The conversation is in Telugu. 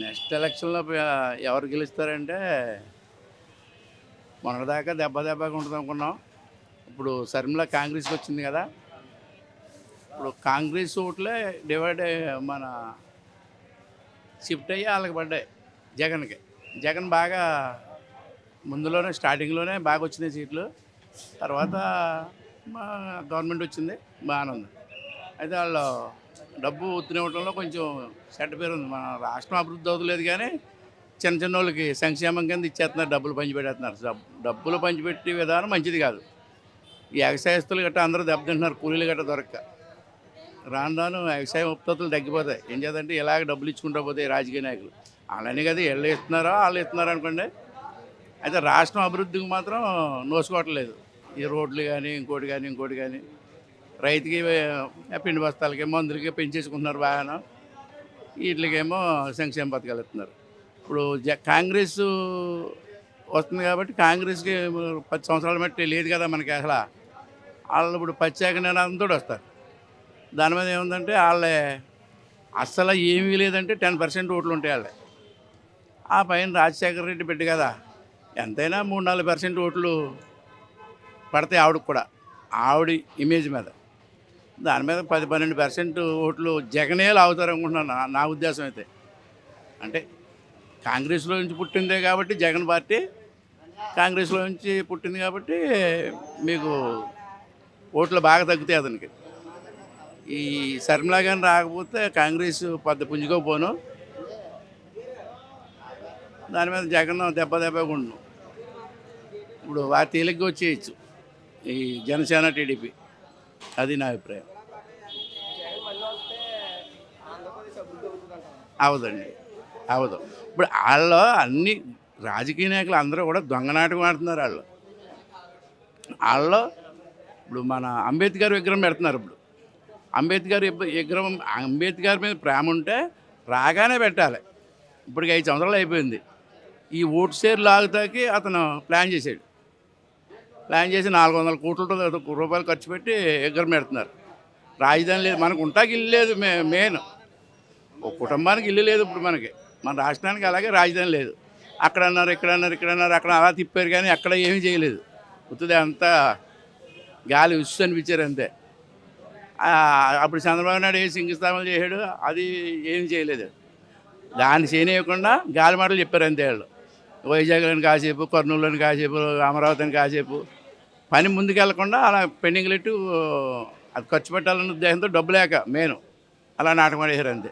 నెక్స్ట్ ఎలక్షన్లో ఎవరు గెలుస్తారంటే మొన్నటిదాకా దెబ్బ దెబ్బగా ఉంటుంది అనుకున్నాం. ఇప్పుడు శర్మిల కాంగ్రెస్కి వచ్చింది కదా. ఇప్పుడు కాంగ్రెస్ ఓట్లే డివైడ్ మన షిఫ్ట్ అయ్యి వాళ్ళకి పడ్డాయి జగన్కి. జగన్ బాగా ముందులోనే స్టార్టింగ్లోనే బాగా వచ్చినాయి సీట్లు. తర్వాత మా గవర్నమెంట్ వచ్చింది బాగానే ఉంది. అయితే వాళ్ళు డబ్బు తినవటంలో కొంచెం చెడ్డ పేరు ఉంది. మన రాష్ట్రం అభివృద్ధి అవుతలేదు కానీ చిన్న చిన్న వాళ్ళకి సంక్షేమం కింద ఇచ్చేస్తున్నారు డబ్బులు పంచిపెట్టేస్తున్నారు. డబ్బులు పంచిపెట్టే విధానం మంచిది కాదు. ఈ వ్యవసాయస్తులు గట్రా అందరూ దెబ్బతింటున్నారు కూలీలు గట్రా దొరక్క. రాను రాను వ్యవసాయ ఉత్పత్తులు తగ్గిపోతాయి. ఏం చేద్దంటే ఇలాగ డబ్బులు ఇచ్చుకుంటూ పోతాయి రాజకీయ నాయకులు. అలానే కదా వీళ్ళు ఇస్తున్నారో వాళ్ళు ఇస్తున్నారు అనుకోండి. అయితే రాష్ట్రం అభివృద్ధికి మాత్రం నోసుకోవట్లేదు ఈ రోడ్లు కానీ ఇంకోటి కానీ ఇంకోటి కానీ. రైతుకి పిండి బస్తాలకి మందులకి పెంచేసుకుంటున్నారు బాగాను వీటికేమో సంక్షేమ పథకాలు ఇస్తున్నారు. ఇప్పుడు జ కాంగ్రెస్ వస్తుంది కాబట్టి కాంగ్రెస్కి పది సంవత్సరాల మట్టి లేదు కదా మనకి అసలు. వాళ్ళు ఇప్పుడు ప్రత్యేక నినాదంతో వస్తారు. దాని మీద ఏముందంటే వాళ్ళే అస్సలు ఏమీ లేదంటే టెన్ పర్సెంట్ ఓట్లు ఉంటాయి వాళ్ళే. ఆ పైన రాజశేఖర రెడ్డి పెట్టి కదా ఎంతైనా మూడు నాలుగు పర్సెంట్ ఓట్లు పడతాయి ఆవిడకి కూడా. ఆవిడ ఇమేజ్ మీద. దాని మీద పది పన్నెండు పర్సెంట్ ఓట్లు జగనే లాగుతారు అనుకుంటున్నాను. నా- నా ఉద్దేశం అయితే. అంటే కాంగ్రెస్లో నుంచి పుట్టిందే కాబట్టి జగన్ పార్టీ కాంగ్రెస్లో నుంచి పుట్టింది కాబట్టి మీకు ఓట్లు బాగా తగ్గుతాయి అతనికి. ఈ శర్మిలా గారిని రాకపోతే కాంగ్రెస్ పెద్ద పుంజుకోపోను. దాని మీద జగన్ దెబ్బ దెబ్బగా ఇప్పుడు వారి తేలిగ్గా వచ్చేయచ్చు. ఈ జనసేన టీడీపీ. అది నా అభిప్రాయం. అవదండి. అవదు. ఇప్పుడు వాళ్ళు అన్ని రాజకీయ నాయకులు అందరూ కూడా దొంగ నాటకం ఆడుతున్నారు వాళ్ళు వాళ్ళు ఇప్పుడు మన అంబేద్కర్ విగ్రహం పెడుతున్నారు ఇప్పుడు. అంబేద్కర్ విగ్రహం అంబేద్కర్ మీద ప్రేమ ఉంటే రాగానే పెట్టాలి. ఇప్పటికి ఐదు సంవత్సరాలు అయిపోయింది. ఈ ఓటు షేర్ లాగుతాకి అతను ప్లాన్ చేశాడు. ప్లాన్ చేసి నాలుగు వందల కోట్ల రూపాయలు ఖర్చు పెట్టి ఎగ్గర పెడుతున్నారు. రాజధాని లేదు మనకు ఉంటాకి ఇల్లు లేదు మే మెయిన్. ఒక కుటుంబానికి ఇల్లు లేదు ఇప్పుడు మనకి. మన రాష్ట్రానికి అలాగే రాజధాని లేదు. అక్కడ అన్నారు ఇక్కడ అన్నారు ఇక్కడ అన్నారు అక్కడ అలా తిప్పారు కానీ అక్కడ ఏమీ చేయలేదు. ఉత్తదే అంతా గాలి ఉస్సు అనిపించారు అంతే. అప్పుడు చంద్రబాబు నాయుడు ఏ సింగిస్థాపన చేశాడు అది ఏం చేయలేదు. దాన్ని చేయనివ్వకుండా గాలి మాటలు చెప్పారు అంతే వాళ్ళు. వైజాగ్లోని కాసేపు కర్నూలులోని కాసేపు అమరావతిని కాసేపు. పని ముందుకెళ్ళకుండా అలా పెండింగ్ లెట్టు అది ఖర్చు పెట్టాలనే ఉద్దేశంతో డబ్బు లేక మెయిన్ అలా నాటకం ఆడేశారు అంతే.